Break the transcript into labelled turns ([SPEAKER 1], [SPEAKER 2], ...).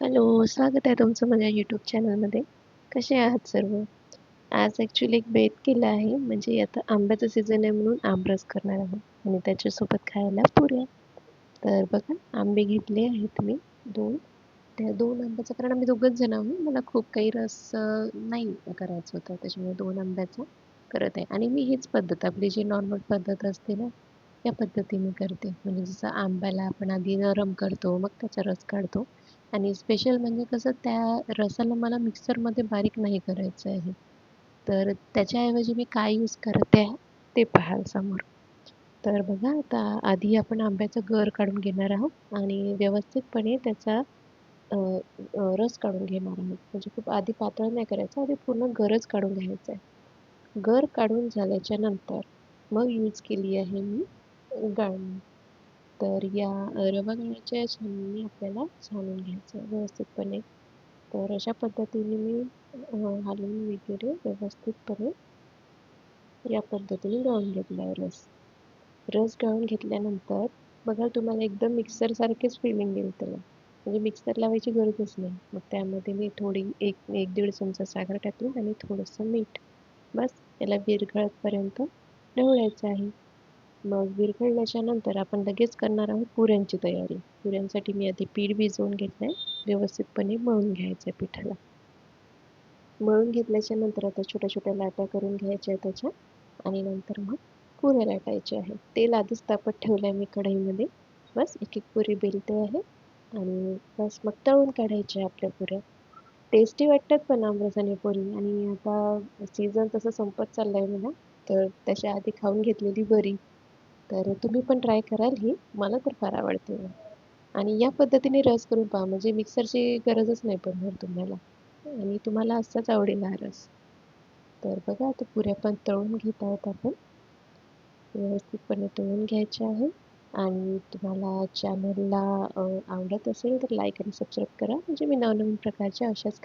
[SPEAKER 1] Hello, स्वागत आहे तुमचं माझ्या यूट्यूब चॅनलमध्ये. कसे आहात सर्व? आज ॲक्च्युअली एक बेत केला आहे, म्हणजे आता आंब्याचा सीझन आहे म्हणून आमरस करणार आहोत आणि त्याच्यासोबत खायला पुऱ्या. तर बघा, आंबे घेतले आहेत मी दोन त्या दोन आंब्याचं कारण आम्ही दोघंच जण आहोत. मला खूप काही रस नाही करायचं होतं, त्याच्यामुळे दोन आंब्याचं करत आहे आणि मी हीच पद्धत आपली जी नॉर्मल पद्धत असते ना, या पद्धतीने करते. म्हणजे जसं आंब्याला आपण आधी नरम करतो, मग त्याचा रस काढतो आणि स्पेशल म्हणजे कसं त्या रसाला मला मिक्सरमध्ये बारीक नाही करायचं आहे. तर त्याच्याऐवजी मी काय यूज करते ते पाहाल समोर. तर बघा आता आधी आपण आंब्याचं गर काढून घेणार आहोत आणि व्यवस्थितपणे त्याचा रस काढून घेणार आहोत. म्हणजे खूप आधी पातळ नाही करायचं, आधी पूर्ण गरच काढून घ्यायचा आहे. गर काढून झाल्याच्यानंतर मग यूज केली आहे मी गाळणी. तर या रवा गाळण्याच्या छाननी आपल्याला छानून घ्यायचं व्यवस्थितपणे. तर अशा पद्धतीने मी हलवून वगैरे व्यवस्थितपणे या पद्धतीने गाळून घेतला आहे रस. रस गाळून घेतल्यानंतर बघा तुम्हाला एकदम मिक्सरसारखेच फिलिंग येईल त्याला. म्हणजे मिक्सर लावायची गरजच नाही. मग त्यामध्ये मी थोडी एक एक दीड चमचा साखर टाकली आणि थोडंसं मीठ. बस याला विरघळतपर्यंत ढवळायचं आहे. मग विरघळल्याच्या नंतर आपण लगेच करणार आहोत पुऱ्यांची तयारी. पुऱ्यांसाठी मी आधी पीठ भिजवून घेतलं आहे. व्यवस्थितपणे मळून घ्यायचं आहे पिठाला. मळून घेतल्याच्या नंतर आता छोट्या-छोट्या लाट्या करून घ्यायच्या आहेत त्याच्या आणि नंतर मग पुऱ्या लाटायच्या आहेत. तेल आधीच तापत ठेवलं आहे मी कढईमध्ये. बस एक-एक पुरी बेलते आहे आणि बस मग तळून काढायच्या आपल्या पुऱ्या. टेस्टी वाटतात पण आमरसाने पुरी आणि आता सीझन तसं संपत चाललं आहे म्हणा, तर त्याच्या आधी खाऊन घेतलेली बरी. तर तुम्ही पण ट्राय कराल ही. मला तर फार आवडते आणि या पद्धतीने रस करून पहा म्हणजे मिक्सरची गरजच नाही पडणार तुम्हाला आणि तुम्हाला असाच आवडेल हा रस. तर बघा आता पुऱ्या पण तळून घेत आहोत आपण. व्यवस्थितपणे तळून घ्यायचे आहे आणि तुम्हाला चॅनलला आवडत असेल तर लाईक आणि सबस्क्राईब करा. म्हणजे मी नवनवीन प्रकारच्या अशाच